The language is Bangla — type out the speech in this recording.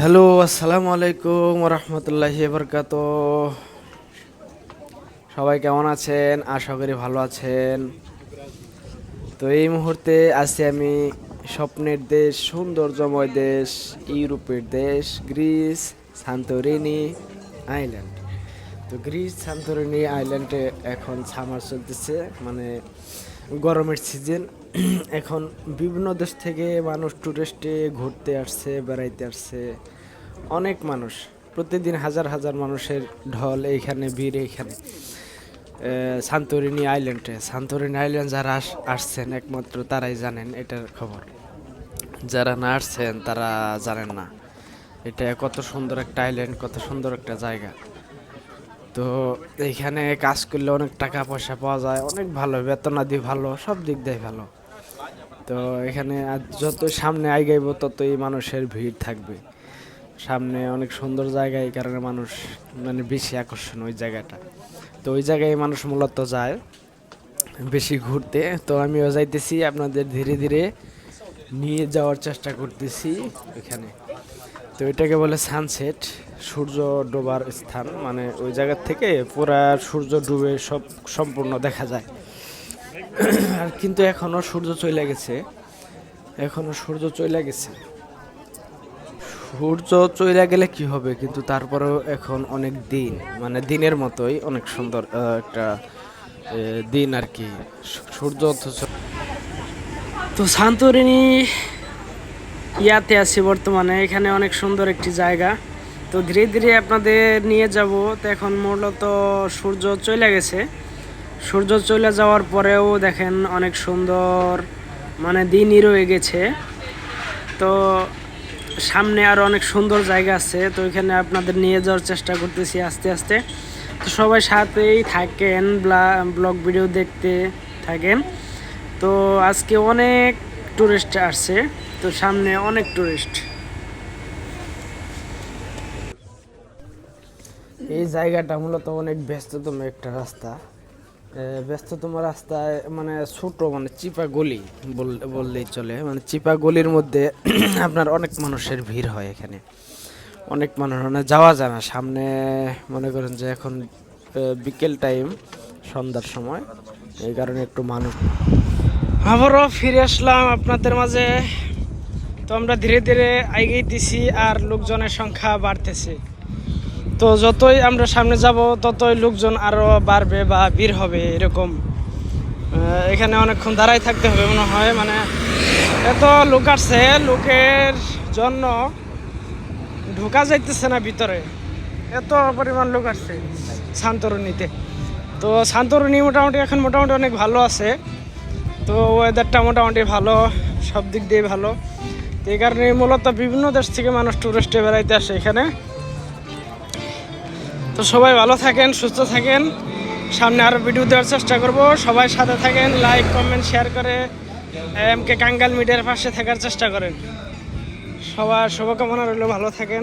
হ্যালো, আসসালামু আলাইকুম রহমতুল্লাহি বরকাত সবাই কেমন আছেন? আশা করি ভালো আছেন। তো এই মুহূর্তে আছি আমি স্বপ্নের দেশ, সৌন্দর্যময় দেশ, ইউরোপের দেশ, গ্রিস সান্তরিনি আইল্যান্ড। তো গ্রিস সান্তরিনি আইল্যান্ডে এখন সামার চলতেছে মানে গরমের সিজন এখন বিভিন্ন দেশ থেকে মানুষ টুরিস্টে ঘুরতে আসছে, বেড়াইতে আসছে। অনেক মানুষ, প্রতিদিন হাজার হাজার মানুষের ঢল এইখানে, ভিড় এইখানে। সান্তরিনি আইল্যান্ডে সান্তরিনি আইল্যান্ড যারা আস- আসছেন একমাত্র তারাই জানেন, এটার খবর। যারা না আসছেন তারা জানেন না। এটা কত সুন্দর একটা আইল্যান্ড কত সুন্দর একটা জায়গা। তো এইখানে কাজ করলে অনেক টাকা পয়সা পাওয়া যায়, অনেক ভালো বেতনাদি ভালো, সব দিক দিয়ে ভালো। তো এখানে আর যত সামনে আগাইব ততই মানুষের ভিড় থাকবে। সামনে অনেক সুন্দর জায়গা এই কারণে মানুষ মানে বেশি আকর্ষণ ওই জায়গাটা। তো ওই জায়গায় মানুষ মূলত যায় বেশি ঘুরতে। তো আমিও যাইতেছি, আপনাদের ধীরে ধীরে নিয়ে যাওয়ার চেষ্টা করতেছি এখানে। তো এটাকে বলে সানসেট সূর্য ডোবার স্থান মানে ওই জায়গার থেকে পুরা সূর্য ডুবে সব সম্পূর্ণ দেখা যায়। আর কিন্তু এখনও সূর্য চলে গেছে। এখনও সূর্য চলে গেছে। সূর্য চলে গেলে কি হবে? কিন্তু তারপরেও এখন অনেক দিন মানে দিনের মতোই অনেক সুন্দর একটা দিন আর কি। সূর্য অথচ তো শান্তরিনী ইয়াতে আছি বর্তমানে। এখানে অনেক সুন্দর একটি জায়গা। তো ধীরে ধীরে আপনাদের নিয়ে যাব। তো এখন মূলত সূর্য চলে গেছে। সূর্য চলে যাওয়ার পরেও দেখেন অনেক সুন্দর মানে দিনই রয়ে গেছে। তো সামনে আরও অনেক সুন্দর জায়গা আছে। তো এখানে আপনাদের নিয়ে যাওয়ার চেষ্টা করতেছি আস্তে আস্তে। তো সবাই সাথেই থাকেন ব্লগ ভিডিও দেখতে থাকেন। তো আজকে অনেক টুরিস্ট আসছে। তো সামনে অনেক টুরিস্ট এই জায়গাটা মূলত অনেক ব্যস্ততম একটা রাস্তা। ব্যস্ততম রাস্তায় মানে ছোট মানে চিপা গলি বল- বললেই চলে। মানে চিপা গলির মধ্যে আপনার অনেক মানুষের ভিড় হয় এখানে। অনেক মানুষ মানে যাওয়া যায় না। সামনে মনে করেন যে এখন বিকেল টাইম, সন্ধ্যার সময়। এই কারণে একটু মানুষ আবারও ফিরে আসলাম আপনাদের মাঝে। তো আমরা ধীরে ধীরে এগিয়েতেছি আর লোকজনের সংখ্যা বাড়তেছে। তো যতই আমরা সামনে যাব, ততই লোকজন আরও বাড়বে বা ভিড় হবে এরকম। এখানে অনেকক্ষণ দাঁড়াই থাকতে হবে মনে হয় মানে এত লোক আসছে, লোকের জন্য ঢোকা যাইতেছে না ভিতরে। এত পরিমাণ লোক আসছে শান্তরণীতে তো শান্তরণী মোটামুটি এখন মোটামুটি অনেক ভালো আছে। তো ওয়েদারটা মোটামুটি ভালো, সব দিক দিয়ে ভালো। তো এই কারণে মূলত বিভিন্ন দেশ থেকে মানুষ টুরিস্টে বেড়াইতে আসে এখানে। তো সবাই ভালো থাকেন, সুস্থ থাকেন। সামনে আরও ভিডিও দেওয়ার চেষ্টা করব। সবাই সাথে থাকেন লাইক কমেন্ট শেয়ার করে এম কে কাঙ্গাল মিডিয়ার পাশে থাকার চেষ্টা করেন। সবার শুভকামনা রইল, ভালো থাকেন।